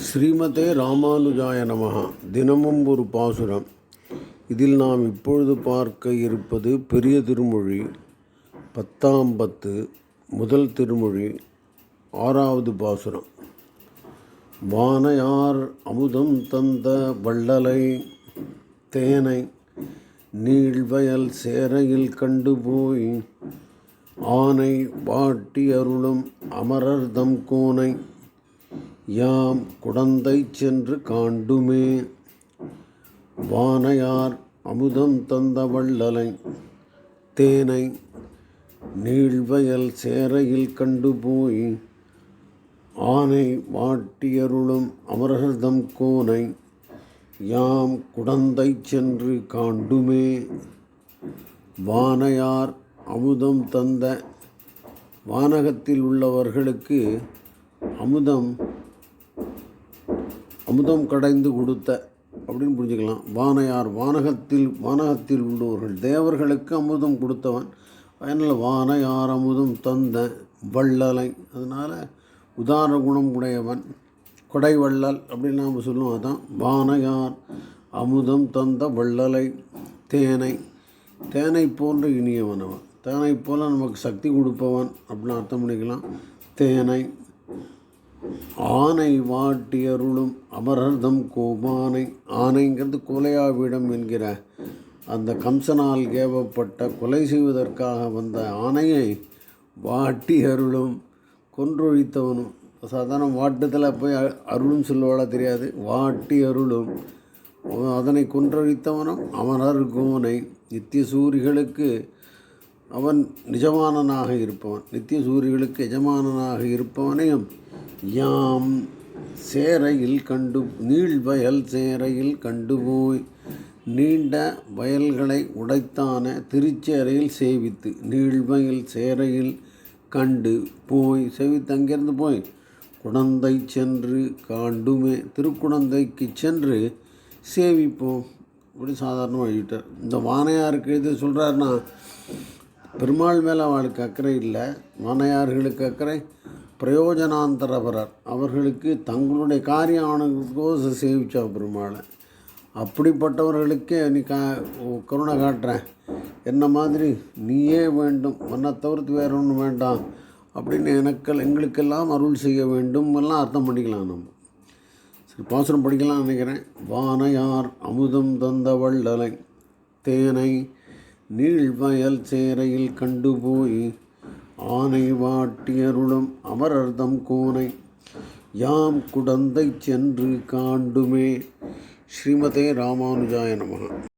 ஸ்ரீமதே ராமானுஜாய நமகா தினமும் ஒரு பாசுரம். இதில் நாம் இப்பொழுது பார்க்க இருப்பது பெரிய திருமொழி பத்தாம் பத்து முதல் திருமொழி ஆறாவது பாசுரம். வானையார் அமுதம் தந்த வள்ளலை தேனை நீள்வயல் சேரையில் கண்டு போய் ஆனை வாட்டி அருளும் அமரர்தம் கோனை யாம் குடந்தை சென்று காண்டுமே. வானையார் அமுதம் தந்த வள்ளலை தேனை நீள்வயல் சேரையில் கண்டு போய் ஆனை வாட்டியருளும் அமரகதம் கோனை யாம் குடந்தை சென்று காண்டுமே. வானையார் அமுதம் தந்த வானகத்தில் உள்ளவர்களுக்கு அமுதம் அமுதம் கடைந்து கொடுத்த அப்படின்னு புரிஞ்சுக்கலாம். வானையார் வானகத்தில் வானகத்தில் உள்ளவர்கள். தேவர்களுக்கு அமுதம் கொடுத்தவன். அதனால் வானையார் அமுதம் தந்த வள்ளலை. அதனால் உதார குணம் உடையவன். கொடை வள்ளல் அப்படின்னு நாம் சொல்லுவோம். அதான் வானையார் அமுதம் தந்த வள்ளலை. தேனை. தேனை போன்ற இனியவன் அவன். தேனை போல நமக்கு சக்தி கொடுப்பவன் அப்படின்னு அர்த்தம் பண்ணிக்கலாம். தேனை ஆனை வாட்டி அருளும் அமரர்தம் கோபானை ஆனைங்கிறது கொலையாவிடம் என்கிற அந்த கம்சனால் ஏவப்பட்ட கொலை செய்வதற்காக வந்த ஆனையை வாட்டி அருளும் கொன்றொழித்தவனும். சாதாரண வாட்டத்தில் போய் அருளும் சொல்லுவாளா தெரியாது. வாட்டி அருளும். அதனை கொன்றொழித்தவனும் அமரர் கோனை நித்திய சூரிகளுக்கு அவன் நிஜமானனாக இருப்பவன். நித்திய சூரிகளுக்கு எஜமானனாக இருப்பவனையும் யாம் சேரையில் கண்டு நீள் வயல் சேரையில் கண்டு போய் நீண்ட வயல்களை உடைத்தான திருச்சேரையில் சேவித்து நீள்வயல் சேரையில் கண்டு போய் சேவித்து அங்கிருந்து போய் குழந்தை சென்று காண்டுமே திருக்குழந்தைக்கு சென்று சேவிப்போம். இப்படி சாதாரணமாக எழுதிட்டார் இந்த வானையாருக்கு இது சொல்கிறாருன்னா பெருமாள் மேலே அவளுக்கு அக்கறை இல்லை வானையார்களுக்கு அக்கறை பிரயோஜனாந்தரபரர் அவர்களுக்கு தங்களுடைய காரியம் ஆனதுக்கோசம் சேவிச்சா பெருமாளை. அப்படிப்பட்டவர்களுக்கே நீ கா கருணை காட்டுறேன். என்ன மாதிரி? நீயே வேண்டும். உன்னை தவிர்த்து வேற ஒன்றும் வேண்டாம். அப்படின்னு எனக்கு எங்களுக்கெல்லாம் அருள் செய்ய வேண்டும் எல்லாம் அர்த்தம் பண்ணிக்கலாம் நம்ம. சரி பாசுரம் படிக்கலாம்னு நினைக்கிறேன். வானையார் அமுதம் தந்த வள்ளலை. தேனை நீள்வயல் சேரையில் கண்டு போய் ஆனை வாட்டியருளும் அமரர்தம் கோனை. யாம் குடந்தை சென்று காண்டுமே. ஸ்ரீமதே ராமானுஜாய நமः